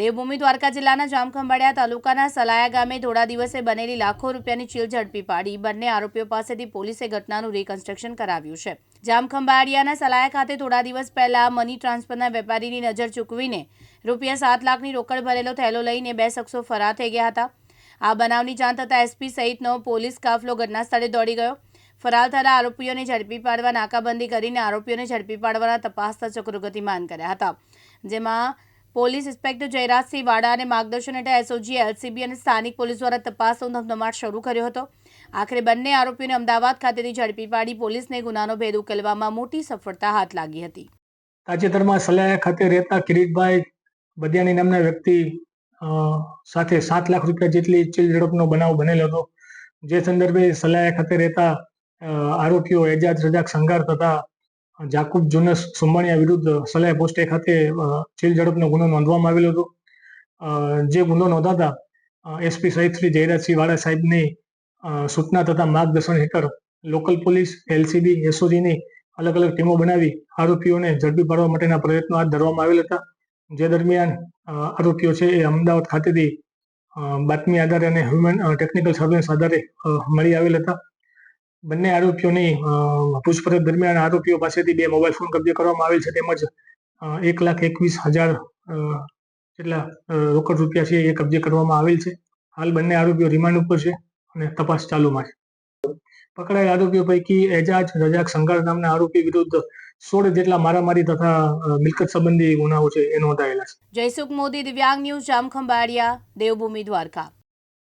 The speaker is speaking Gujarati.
દેવભૂમિ દ્વારકા જિલ્લાના જામખંભાળિયા તાલુકાના સલાયા ગામે થોડા દિવસે બનેલી લાખો રૂપિયાની ચીલ ઝડપી પાડી. બંને આરોપીઓ પાસેથી પોલીસે ઘટનાનું રિકન્સ્ટ્રક્શન કરાવ્યું છે. જામખંભાળિયાના સલાયા ખાતે થોડા દિવસ પહેલા મની ટ્રાન્સફરના વેપારીની નજર ચૂકવીને રૂપિયા સાત લાખની રોકડ ભરેલો થેલો લઈને બે શખ્સો ફરાર થઈ ગયા હતા. આ બનાવની જાણ થતાં એસપી સહિતનો પોલીસ કાફલો ઘટના સ્થળે દોડી ગયો. ફરાર થયેલા આરોપીઓને ઝડપી પાડવા નાકાબંધી કરીને આરોપીઓને ઝડપી પાડવાના તપાસતા ચક્રો ગતિમાન કર્યા હતા. જેમાં પોલીસ ઇન્સ્પેક્ટર જયરાજસિંહ વાડાને માર્ગદર્શન હેઠળ એસઓજી એલસીબી અને સ્થાનિક પોલીસ દ્વારા તપાસનો ધમધમાટ શરૂ કર્યો હતો. આખરે બંને આરોપીઓને અમદાવાદ ખાતેથી ઝડપી પાડી પોલીસને ગુનાનો ભેદ ઉકેલવામાં મોટી સફળતા હાથ લાગી હતી. તાજેતરમાં સલાયા ખાતે રહેતા કિરીટભાઈ બદિયાની નામના વ્યક્તિ સાથે સાત લાખ રૂપિયા જેટલી ચીલ ઝડપનો બનાવ બનેલો હતો. જે સંદર્ભે સલાયા ખાતે રહેતા આરોપીઓ એજાજ, રજાક સંઘાર તથા જાકુબ જોનસ સુંબાણીયા વિરુદ્ધ સલાહ પોસ્ટે ખાતે ચીલ ઝડપનો ગુનો નોંધવામાં આવેલો હતો. જે ગુનો નોંધાતા એસપી સહિત શ્રી જયરાજસિંહ વાળા સાહેબની સૂચના તથા માર્ગદર્શન હેઠળ લોકલ પોલીસ, એલસીબી, એસઓજીની અલગ અલગ ટીમો બનાવી આરોપીઓને ઝડપી પાડવા માટેના પ્રયત્નો હાથ ધરવામાં આવેલ હતા. જે દરમિયાન આરોપીઓ છે એ અમદાવાદ ખાતેથી બાતમી આધારે અને હ્યુમન ટેકનિકલ સર્વેલન્સ આધારે મળી આવેલ હતા. બંને આરોપીઓની પૂછપરછ દરમિયાન આરોપીઓ પાસેથી બે મોબાઈલ ફોન કબજે કરવામાં આવેલ છે. તેમજ એક લાખ એકવીસ હજાર જેટલા રોકડ રૂપિયા છે એ કબજે કરવામાં આવેલ છે. હાલ બંને આરોપીઓ રિમાન્ડ ઉપર છે અને તપાસ ચાલુમાં છે. પકડાયેલ આરોપીઓ પૈકી એજાજ રજાક સંઘાર નામના આરોપી વિરુદ્ધ સોળ જેટલા મારામારી તથા મિલકત સંબંધી ગુનાઓ છે એ નોંધાયેલા છે. જયસુખ મોદી, દિવ્યાંગ ન્યૂઝ, જામખંભાળિયા, દેવભૂમિ દ્વારકા.